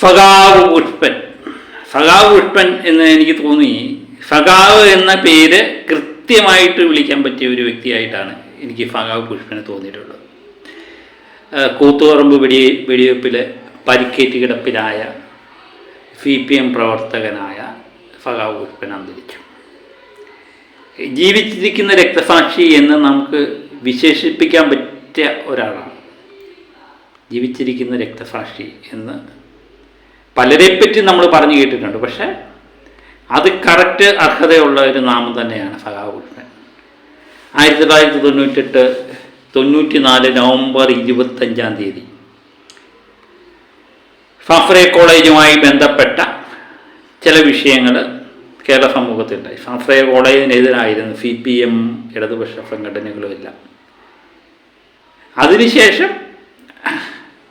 ഫഗാവ് പുഷ്പൻ ഫഗാവ് പുഷ്പൻ എന്ന് എനിക്ക് തോന്നി. ഫഗാവ് എന്ന പേര് കൃത്യമായിട്ട് വിളിക്കാൻ പറ്റിയ ഒരു വ്യക്തിയായിട്ടാണ് എനിക്ക് ഫഗാവ് പുഷ്പനെ തോന്നിയിട്ടുള്ളത്. കൂത്തുപറമ്പ് വെടി വെടിവെപ്പിൽ പരിക്കേറ്റ് കിടപ്പിലായ സി പി എം പ്രവർത്തകനായ ഫഗാവ് പുഷ്പൻ അന്തരിച്ചു. ജീവിച്ചിരിക്കുന്ന രക്തസാക്ഷി എന്ന് നമുക്ക് വിശേഷിപ്പിക്കാൻ പറ്റിയ ഒരാളാണ്. ജീവിച്ചിരിക്കുന്ന രക്തസാക്ഷി എന്ന് പലരെപ്പറ്റി നമ്മൾ പറഞ്ഞു കേട്ടിട്ടുണ്ട്. പക്ഷേ അത് കറക്റ്റ് അർഹതയുള്ള ഒരു നാമം തന്നെയാണ് സഖാവ് കുട്ടൻ. ആയിരത്തി തൊള്ളായിരത്തി തൊണ്ണൂറ്റെട്ട് തൊണ്ണൂറ്റി നാല് നവംബർ ഇരുപത്തഞ്ചാം തീയതി. ഫാഫ്രെ കോളേജുമായി ബന്ധപ്പെട്ട ചില വിഷയങ്ങൾ കേരള സമൂഹത്തിലുണ്ടായി. ഫാഫ്രെ കോളേജിനെതിരായിരുന്നു സി പി എം ഇടതുപക്ഷ സംഘടനകളും എല്ലാം അതിനുശേഷം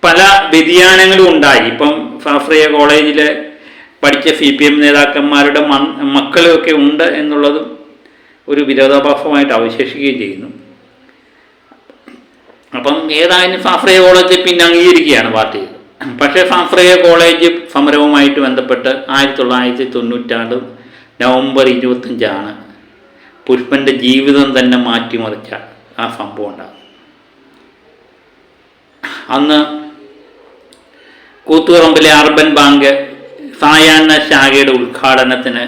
പല വ്യതിയാനങ്ങളും ഉണ്ടായി. ഇപ്പം ഫാഫ്രിയ കോളേജിൽ പഠിച്ച സി പി എം നേതാക്കന്മാരുടെ മക്കളൊക്കെ ഉണ്ട് എന്നുള്ളതും ഒരു വിരോധാഭാസമായിട്ട് അവശേഷിക്കുകയും ചെയ്യുന്നു. അപ്പം ഏതായാലും ഫാഫ്രിയ കോളേജ് പിന്നെ അംഗീകരിക്കുകയാണ് പാർട്ടി. പക്ഷേ ഫാഫ്രിയ കോളേജ് സമരവുമായിട്ട് ബന്ധപ്പെട്ട് ആയിരത്തി തൊള്ളായിരത്തി തൊണ്ണൂറ്റാറ് നവംബർ ഇരുപത്തഞ്ചാണ് പുഷ്പന്റെ ജീവിതം തന്നെ മാറ്റിമറിച്ച ആ സംഭവം ഉണ്ടാകും അന്ന് കൂത്തുപറമ്പിലെ അർബൻ ബാങ്ക് സായാഹ്ന ശാഖയുടെ ഉദ്ഘാടനത്തിന്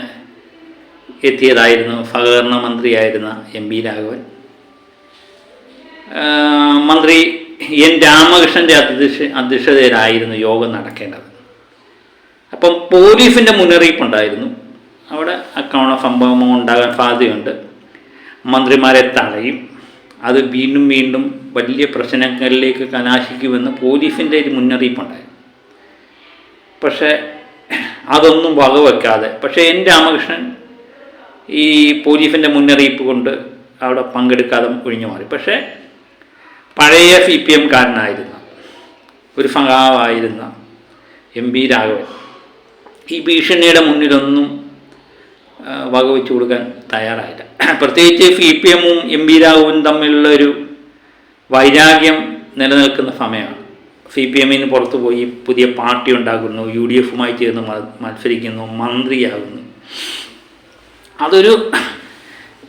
എത്തിയതായിരുന്നു സഹകരണ മന്ത്രിയായിരുന്ന എം പി രാഘവൻ. മന്ത്രി എൻ രാമകൃഷ്ണന്റെ അധ്യക്ഷ അധ്യക്ഷതയിലായിരുന്നു യോഗം നടക്കേണ്ടത്. അപ്പം പോലീസിന്റെ മുന്നറിയിപ്പുണ്ടായിരുന്നു. അവിടെ അക്കൗണ സംഭവം ഉണ്ടാകാൻ സാധ്യതയുണ്ട്. മന്ത്രിമാരെ തടയും. അത് വീണ്ടും വീണ്ടും വലിയ പ്രശ്നങ്ങളിലേക്ക് കലാശിക്കുമെന്ന് പോലീസിന്റെ ഒരു മുന്നറിയിപ്പുണ്ടായിരുന്നു. പക്ഷേ അതൊന്നും വകവെക്കാതെ. പക്ഷേ എൻ രാമകൃഷ്ണൻ ഈ പോലീഫിന്റെ മുന്നറിയിപ്പ് കൊണ്ട് അവിടെ പങ്കെടുക്കാതെ ഒഴിഞ്ഞു മാറി. പക്ഷേ പഴയ സി പി എംകാരനായിരുന്ന ഒരു സഖാവായിരുന്ന എം പി രാഘവൻ ഈ ഭീഷണിയുടെ മുന്നിലൊന്നും വകവെച്ചു കൊടുക്കാൻ തയ്യാറായില്ല. പ്രത്യേകിച്ച് സി പി എമ്മും എം പി രാഘവനും തമ്മിലുള്ള ഒരു വൈരാഗ്യം നിലനിൽക്കുന്ന സമയമാണ്. സി പി എമ്മിന് പുറത്തു പോയി പുതിയ പാർട്ടി ഉണ്ടാക്കുന്നു യു ഡി എഫുമായി ചേർന്ന് മത്സരിക്കുന്നു മന്ത്രിയാകുന്നു. അതൊരു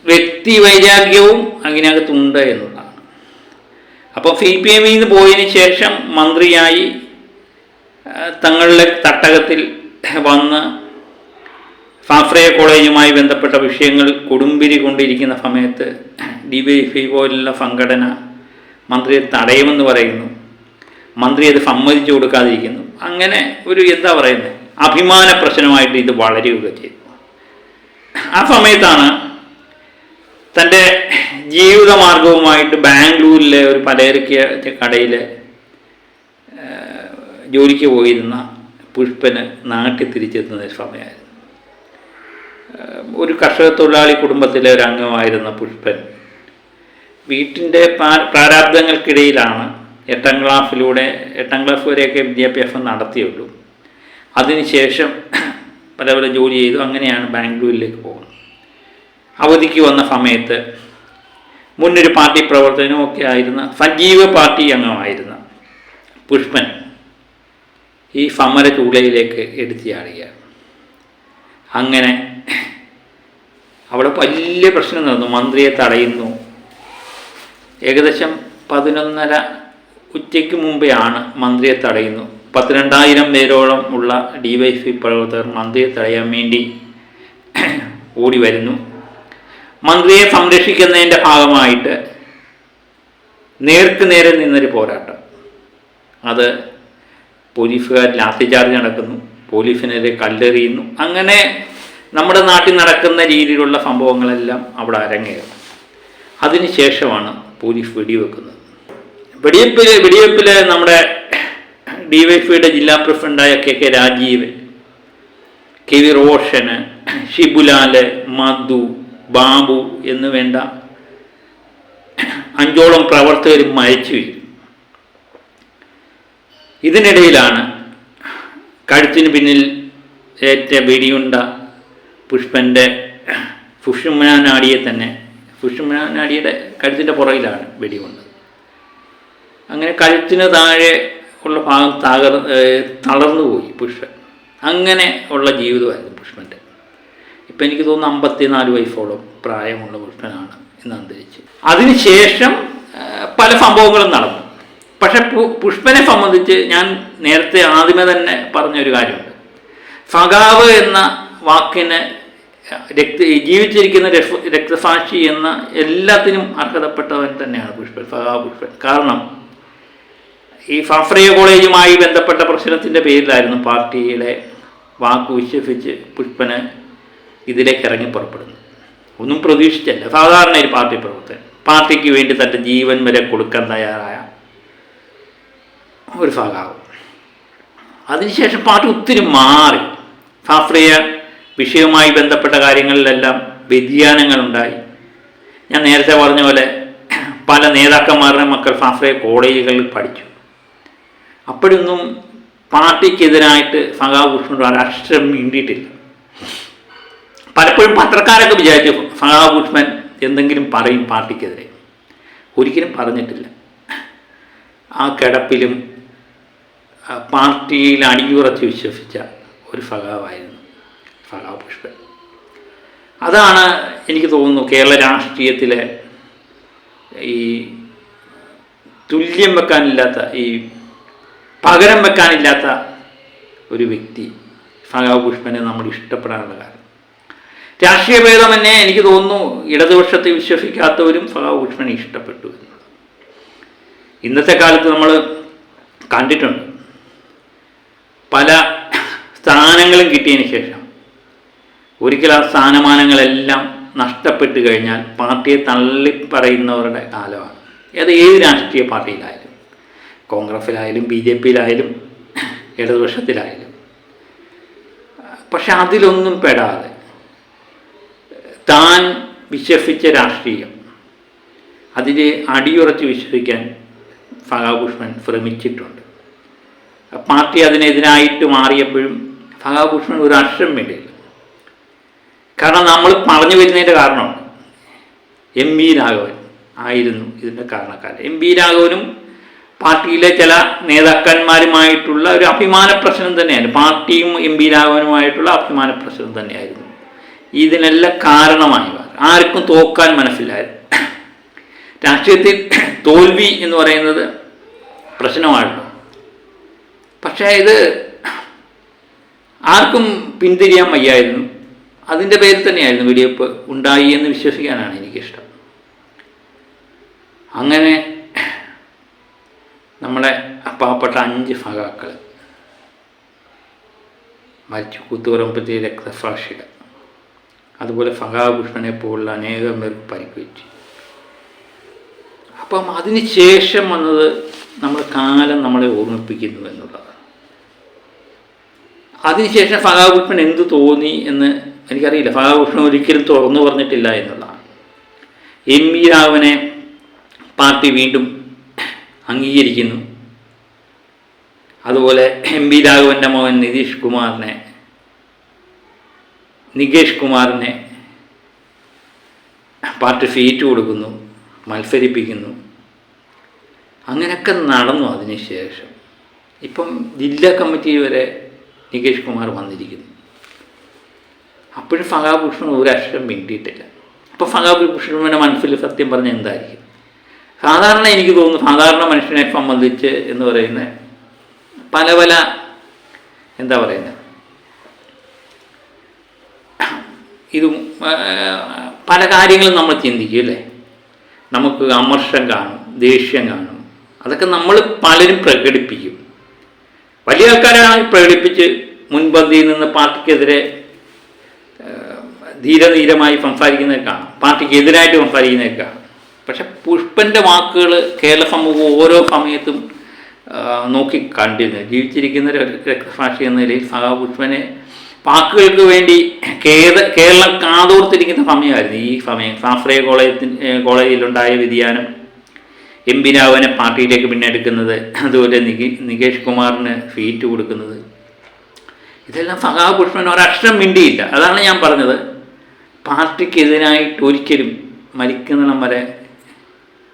വ്യക്തി വൈരാഗ്യവും അതിനകത്തുണ്ട് എന്നുള്ളതാണ് അപ്പോൾ സി പി എമ്മിൽ നിന്ന് പോയതിന് ശേഷം മന്ത്രിയായി തങ്ങളുടെ തട്ടകത്തിൽ വന്ന് ഫാഫ്രയ കോളേജുമായി ബന്ധപ്പെട്ട വിഷയങ്ങൾ കൊടുമ്പിരി കൊണ്ടിരിക്കുന്ന സമയത്ത് ഡി വൈ എഫ് പോലുള്ള സംഘടന മന്ത്രിയെ തടയുമെന്ന് പറയുന്നു. മന്ത്രി അത് സമ്മതിച്ചു കൊടുക്കാതിരിക്കുന്നു. അങ്ങനെ ഒരു എന്താ പറയുന്നത് അഭിമാന പ്രശ്നമായിട്ട് ഇത് വളരുകയൊക്കെ ചെയ്തു. ആ സമയത്താണ് തന്റെ ജീവിതമാർഗവുമായിട്ട് ബാംഗ്ലൂരിലെ ഒരു പലചരക്ക് കടയിൽ ജോലിക്ക് പോയിരുന്ന പുഷ്പന് നാട്ടിൽ തിരിച്ചെത്തുന്ന സമയമായിരുന്നു. ഒരു കർഷക തൊഴിലാളി കുടുംബത്തിലെ ഒരു അംഗമായിരുന്ന പുഷ്പൻ വീട്ടിന്റെ പ്രാ- പ്രാരാബ്ദങ്ങൾക്കിടയിലാണ് എട്ടാം ക്ലാസ്സിലൂടെ എട്ടാം ക്ലാസ് വരെയൊക്കെ വിദ്യാഭ്യാസം നടത്തിയുള്ളൂ. അതിനുശേഷം പല പല ജോലി ചെയ്തു അങ്ങനെയാണ് ബാംഗ്ലൂരിലേക്ക് പോകുന്നത്. അവധിക്ക് വന്ന സമയത്ത് മുന്നൊരു പാർട്ടി പ്രവർത്തനവും ആയിരുന്ന സജീവ പാർട്ടി അംഗമായിരുന്ന പുഷ്പൻ ഈ സമര ചൂളയിലേക്ക് എടുത്തിയാടുകയാണ്. അങ്ങനെ അവിടെ വലിയ പ്രശ്നം നടന്നു. മന്ത്രിയെ തടയുന്നു. ഏകദേശം പതിനൊന്നര ഉച്ചയ്ക്ക് ആണ് മന്ത്രിയെ തടയുന്നു പത്തിരണ്ടായിരം പേരോളം ഉള്ള ഡി വൈ എഫ് പ്രവർത്തകർ മന്ത്രിയെ തടയാൻ വേണ്ടി ഓടി വരുന്നു. മന്ത്രിയെ സംരക്ഷിക്കുന്നതിന്റെ ഭാഗമായിട്ട് നേർക്ക് നേരെ നിന്നൊരു പോരാട്ടം. അത് പോലീസുകാർ ലാത്തി ചാർജ് നടക്കുന്നു. പോലീസിനെതിരെ കല്ലെറിയുന്നു. അങ്ങനെ നമ്മുടെ നാട്ടിൽ നടക്കുന്ന രീതിയിലുള്ള സംഭവങ്ങളെല്ലാം അവിടെ അരങ്ങേറും. അതിനുശേഷമാണ് പോലീസ് വെടിവെക്കുന്നത്. വെടിവെപ്പിൽ വെടിവെപ്പിൽ നമ്മുടെ ഡി വൈ എഫ്ഐയുടെ ജില്ലാ പ്രസിഡന്റായ K K Rajeev K V റോഷന് ഷിബുലാൽ മധു ബാബു എന്ന് വേണ്ട അഞ്ചോളം പ്രവർത്തകർ മരിച്ചു. ഇതിനിടയിലാണ് കഴുത്തിന് പിന്നിൽ ഏറ്റ വെടിയുണ്ട പുഷ്പന്റെ ഫുഷുമനാടിയെ തന്നെ ഫുഷുമനാടിയുടെ കഴുത്തിന്റെ പുറകിലാണ് വെടിയുണ്ട് അങ്ങനെ കഴുത്തിന് താഴെ ഉള്ള ഭാഗം തകർ തളർന്നു പോയി പുഷ്പൻ. അങ്ങനെ ഉള്ള ജീവിതമായിരുന്നു പുഷ്പന്റെ ഇപ്പം എനിക്ക് തോന്നുന്നു അമ്പത്തിനാല് വയസ്സോളം പ്രായമുള്ള പുഷ്പനാണ് ഇന്ന് അന്തരിച്ചു. അതിനുശേഷം പല സംഭവങ്ങളും നടന്നു. പക്ഷെ പുഷ്പനെ സംബന്ധിച്ച് ഞാൻ നേരത്തെ ആദ്യമേ തന്നെ പറഞ്ഞൊരു കാര്യമുണ്ട്. സഖാവ് എന്ന വാക്കിന് രക്ത ജീവിച്ചിരിക്കുന്ന രക്ത രക്തസാക്ഷി എന്ന എല്ലാത്തിനും അർഹതപ്പെട്ടവൻ തന്നെയാണ് പുഷ്പൻ സഖാവ് പുഷ്പൻ. കാരണം ഈ ഫാഫ്രിയ കോളേജുമായി ബന്ധപ്പെട്ട പ്രശ്നത്തിന്റെ പേരിലായിരുന്നു പാർട്ടിയുടെ വാക്ക് വിശ്വസിച്ച് പുഷ്പന് ഇതിലേക്ക് ഇറങ്ങി പുറപ്പെടുന്നു ഒന്നും പ്രതീക്ഷിച്ചല്ല. സാധാരണ ഒരു പാർട്ടി പ്രവർത്തകൻ. പാർട്ടിക്ക് വേണ്ടി തന്റെ ജീവൻ വരെ കൊടുക്കാൻ തയ്യാറായ ഒരു സഖാവ്. അതിനുശേഷം പാർട്ടി ഒത്തിരി മാറി. ഫാഫ്രിയ വിഷയവുമായി ബന്ധപ്പെട്ട കാര്യങ്ങളിലെല്ലാം വ്യതിയാനങ്ങളുണ്ടായി. ഞാൻ നേരത്തെ പറഞ്ഞ പോലെ പല നേതാക്കന്മാരുടെ മക്കൾ ഫാഫ്രിയ കോളേജുകളിൽ പഠിച്ചു. അപ്പോഴൊന്നും പാർട്ടിക്കെതിരായിട്ട് സഖാവ് കൃഷ്ണൻ ഒരക്ഷരം മിണ്ടിയിട്ടില്ല. പലപ്പോഴും പത്രക്കാരൊക്കെ വിചാരിച്ചു സഖാവ് എന്തെങ്കിലും പറയും പാർട്ടിക്കെതിരെ. ഒരിക്കലും പറഞ്ഞിട്ടില്ല. ആ കിടപ്പിലും പാർട്ടിയിൽ അടിയുറച്ച് വിശ്വസിച്ച ഒരു സഖാവായിരുന്നു സഖാവ് പുഷ്പൻ അതാണ് എനിക്ക് തോന്നുന്നു കേരള രാഷ്ട്രീയത്തിലെ ഈ തുല്യം വെക്കാനില്ലാത്ത ഈ പകരം വെക്കാനില്ലാത്ത ഒരു വ്യക്തി ഫാഗാവ് പുഷ്പനെ നമ്മൾ ഇഷ്ടപ്പെടാനുള്ള കാരണം. രാഷ്ട്രീയ ഭേദം തന്നെ എനിക്ക് തോന്നുന്നു ഇടതുപക്ഷത്തെ വിശ്വസിക്കാത്തവരും ഫാഗാവ് പുഷ്പനെ ഇഷ്ടപ്പെട്ടു ഇന്നത്തെ കാലത്ത് നമ്മൾ കണ്ടിട്ടുണ്ട്. പല സ്ഥാനങ്ങളും കിട്ടിയതിന് ശേഷം ഒരിക്കൽ ആ സ്ഥാനമാനങ്ങളെല്ലാം നഷ്ടപ്പെട്ട് കഴിഞ്ഞാൽ പാർട്ടിയെ തള്ളിപ്പറയുന്നവരുടെ കാലമാണ്. അത് ഏത് രാഷ്ട്രീയ പാർട്ടിയിലായാലും. കോൺഗ്രസിലായാലും ബി ജെ പിയിലായാലും ഇടതുപക്ഷത്തിലായാലും. പക്ഷെ അതിലൊന്നും പെടാതെ താൻ വിശ്വസിച്ച രാഷ്ട്രീയം അതിൽ അടിയുറച്ച് വിശ്വസിക്കാൻ ഫഹാഭൂഷ്മൻ ശ്രമിച്ചിട്ടുണ്ട്. പാർട്ടി അതിനെതിരായിട്ട് മാറിയപ്പോഴും ഫഹാഭൂഷ്മൻ ഒരു അക്ഷരം വേണ്ടിയില്ല. കാരണം നമ്മൾ പറഞ്ഞു വരുന്നതിന്റെ കാരണമാണ്. എം വി രാഘവൻ ആയിരുന്നു ഇതിന്റെ കാരണക്കാരൻ. എം വി രാഘവനും പാർട്ടിയിലെ ചില നേതാക്കന്മാരുമായിട്ടുള്ള ഒരു അഭിമാന പ്രശ്നം തന്നെയായിരുന്നു. പാർട്ടിയും എം പി രാഘവനുമായിട്ടുള്ള അഭിമാന പ്രശ്നം തന്നെയായിരുന്നു. ഇതിനെല്ലാം കാരണമായവർ. ആർക്കും തോക്കാൻ മനസ്സിലായിരുന്നു രാഷ്ട്രീയത്തിൽ തോൽവി എന്ന് പറയുന്നത് പ്രശ്നമായിരുന്നു പക്ഷേ ഇത് ആർക്കും പിന്തിരിയാൻ വയ്യായിരുന്നു. അതിന്റെ പേരിൽ തന്നെയായിരുന്നു വെടിവെപ്പ് ഉണ്ടായി എന്ന് വിശ്വസിക്കാനാണ് എനിക്കിഷ്ടം. അങ്ങനെ നമ്മുടെ പാവപ്പെട്ട അഞ്ച് സഖാക്കൾ മരിച്ചു. കൂത്തുപറമ്പത്തെ രക്തസാക്ഷികൾ. അതുപോലെ ഫഹാഭൂഷണനെ പോലുള്ള അനേകം പേർക്ക് പരിക്കുവച്ചു അപ്പം അതിന് ശേഷം വന്നത് നമ്മൾ കാലം നമ്മളെ ഓർമ്മിപ്പിക്കുന്നു എന്നുള്ളതാണ്. അതിനുശേഷം ഫഹാഭൂഷൺ എന്ത് തോന്നി എന്ന് എനിക്കറിയില്ല. ഫഹാഭൂഷൺ ഒരിക്കലും തുറന്നു പറഞ്ഞിട്ടില്ല എന്നുള്ളതാണ്. എം വി രാവനെ പാർട്ടി വീണ്ടും അംഗീകരിക്കുന്നു. അതുപോലെ എം വി രാഘവന്റെ മകൻ നിതീഷ് കുമാറിനെ നികേഷ് കുമാറിനെ പാർട്ടി സീറ്റ് കൊടുക്കുന്നു മത്സരിപ്പിക്കുന്നു. അങ്ങനെയൊക്കെ നടന്നു അതിനുശേഷം ഇപ്പം ജില്ലാ കമ്മിറ്റി വരെ നികേഷ് കുമാർ വന്നിരിക്കുന്നു. അപ്പോഴും ഫഹാഭൂഷൺ ഒരു അക്ഷരം മിണ്ടിയിട്ടില്ല. അപ്പോൾ ഫഹാഭൂഷണന്റെ മനസ്സിൽ സത്യം പറഞ്ഞാൽ എന്തായിരിക്കും? സാധാരണ എനിക്ക് തോന്നുന്നു സാധാരണ മനുഷ്യനെ സംബന്ധിച്ച് എന്ന് പറയുന്ന പല പല എന്താ പറയുന്നത്? ഇത് പല കാര്യങ്ങളും നമ്മൾ ചിന്തിക്കും അല്ലേ? നമുക്ക് അമർഷം കാണും ദേഷ്യം കാണും. അതൊക്കെ നമ്മൾ പലരും പ്രകടിപ്പിക്കും. വലിയ ആൾക്കാരാണ് പ്രകടിപ്പിച്ച് മുൻപന്തിയിൽ നിന്ന് പാർട്ടിക്കെതിരെ ധീരധീരമായി സംസാരിക്കുന്നതൊക്കെ കാണാം. പാർട്ടിക്ക് എതിരായിട്ട് സംസാരിക്കുന്നതൊക്കെ കാണാം. പക്ഷെ പുഷ്പന്റെ വാക്കുകൾ കേരള സമൂഹം ഓരോ സമയത്തും നോക്കി കണ്ടിരുന്നു. ജീവിച്ചിരിക്കുന്ന രക്തസാക്ഷി എന്ന നിലയിൽ സഹാ പുഷ്പനെ വാക്കുകൾക്ക് വേണ്ടി കേര കേരളം കാതോർത്തിരിക്കുന്ന സമയമായിരുന്നു. ഈ സമയം സാശ്രയ കോളേജത്തിന് കോളേജിലുണ്ടായ വ്യതിയാനം. എം പി രാഘവനെ പാർട്ടിയിലേക്ക് പിന്നെ എടുക്കുന്നത് അതുപോലെ നികി നികേഷ് കുമാറിന് സീറ്റ് കൊടുക്കുന്നത്. ഇതെല്ലാം സഹാപുഷ്പൻ ഒരക്ഷരം മിണ്ടിയില്ല. അതാണ് ഞാൻ പറഞ്ഞത്. പാർട്ടിക്കെതിരായിട്ട് ഒരിക്കലും മരിക്കുന്നിടം വരെ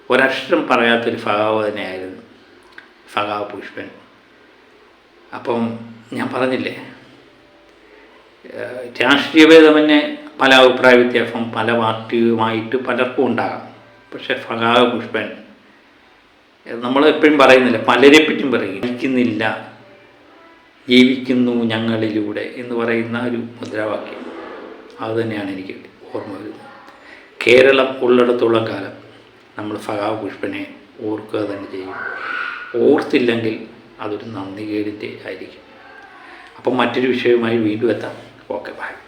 ഒരക്ഷരം പറയാത്തൊരു സഖാവ് തന്നെയായിരുന്നു. സഖാവ് പുഷ്പൻ. അപ്പം ഞാൻ പറഞ്ഞില്ലേ ഏഹ് രാഷ്ട്രീയ ഭേദമന്യേ പല അഭിപ്രായ വ്യത്യാസം പല പാർട്ടിയുമായിട്ട് പലർക്കും ഉണ്ടാകാം. പക്ഷെ ഫലാഹ പുഷ്പൻ നമ്മൾ എപ്പോഴും പറയുന്നില്ല പലരെ പറ്റും പറയും ജീവിക്കുന്നില്ല ജീവിക്കുന്നു ഞങ്ങളിലൂടെ എന്ന് പറയുന്ന ഒരു മുദ്രാവാക്യം. അതുതന്നെയാണ് എനിക്ക് ഓർമ്മ വരുന്നത്. കേരളം ഉള്ളിടത്തോളം കാലം നമ്മൾ ഫഹാ പുഷ്പനെ ഓർക്കുക തന്നെ ചെയ്യും. ഓർത്തില്ലെങ്കിൽ അതൊരു നന്ദികേടിന്റെ ആയിരിക്കും. അപ്പം മറ്റൊരു വിഷയവുമായി വീണ്ടും എത്താം. Okay bye.